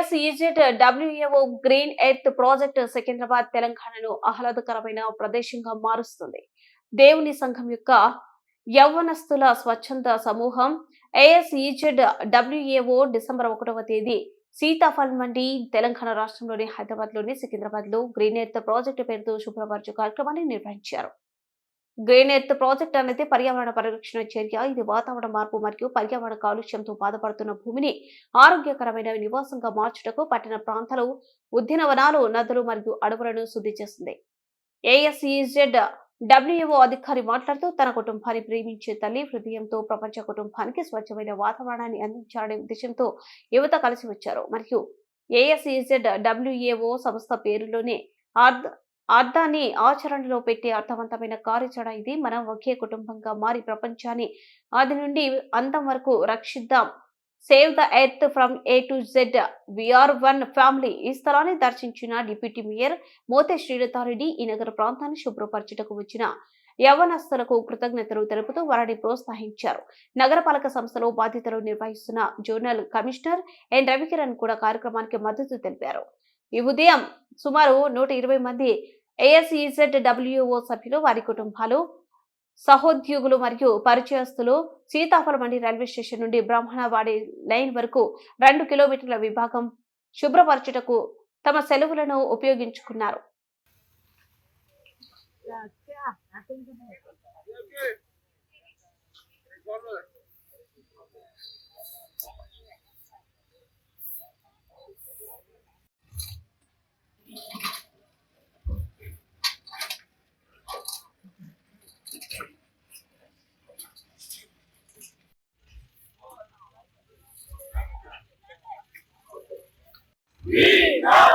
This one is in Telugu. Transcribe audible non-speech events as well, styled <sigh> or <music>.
ASEZ WAO green earth project Secunderabad తెలంగాణను ఆహ్లాదకరమైన ప్రదేశంగా మారుస్తుంది. దేవుని సంఘం యొక్క యవ్వనస్తుల స్వచ్ఛంద సమూహం ఏఎస్ఈజెడ్ డబ్ల్యూఏఓ డిసెంబర్ ఒకటవ తేదీ సీతాఫల్ మండి తెలంగాణ రాష్ట్రంలోని హైదరాబాద్లోని సికింద్రాబాద్లో గ్రీన్ ఎర్త్ ప్రాజెక్టు పేరుతో శుభ్రపరచు కార్యక్రమాన్ని నిర్వహించారు. గ్రీన్ ఎర్త్ ప్రాజెక్ట్ అనేది పర్యావరణ పరిరక్షణ చర్య. ఇది వాతావరణ మార్పు మరియు పర్యావరణ కాలుష్యంతో బాధపడుతున్న భూమిని ఆరోగ్యకరమైన నివాసంగా మార్చుటకు పట్టణ ప్రాంతాలు ఉద్యానవనాలు నదులు మరియు అడవులను శుద్ధి చేస్తుంది. ఏఎస్ఈజెడ్ డబ్ల్యూఓ అధికారి మాట్లాడుతూ తన కుటుంబాన్ని ప్రేమించే తల్లి హృదయంతో ప్రపంచ కుటుంబానికి స్వచ్ఛమైన వాతావరణాన్ని అందించాలనే ఉద్దేశంతో యువత కలిసి వచ్చారు. మరియు ఏఎస్ఈజెడ్ డబ్ల్యూఏఓ సంస్థ పేరులోనే అర్థ అర్థాన్ని ఆచరణలో పెట్టే అర్థవంతమైన కార్యాచరణ ఇది. మనం ఒకే కుటుంబంగా మారి ప్రపంచాన్ని ఆది నుండి అంతం వరకు రక్షిద్దాం. Save the earth from A to Z we are one family ఈ స్థలాన్ని దర్శించిన డిప్యూటీ మేయర్ మోతే శ్రీలతారెడ్డి ఈ నగర ప్రాంతాన్ని శుభ్రపరచుటకు వచ్చిన యవనస్తులకు కృతజ్ఞతలు తెలుపుతూ వారిని ప్రోత్సహించారు. నగరపాలక సంస్థలో బాధ్యతలు నిర్వహిస్తున్న జోనల్ కమిషనర్ ఎన్ రవికిరణ్ కూడా కార్యక్రమానికి మద్దతు తెలిపారు. ఈ ఉదయం సుమారు నూట ఇరవై మంది ఏఎస్ఈజెడ్ డబ్ల్యూఓ సభ్యులు వారి కుటుంబాలు సహోద్యోగులు మరియు పరిచయస్తులు సీతాఫలమండి రైల్వే స్టేషన్ నుండి బ్రాహ్మణవాడి లైన్ వరకు రెండు కిలోమీటర్ల విభాగం శుభ్రపరచుటకు తమ సెలవులను ఉపయోగించుకున్నారు. <gasps> We.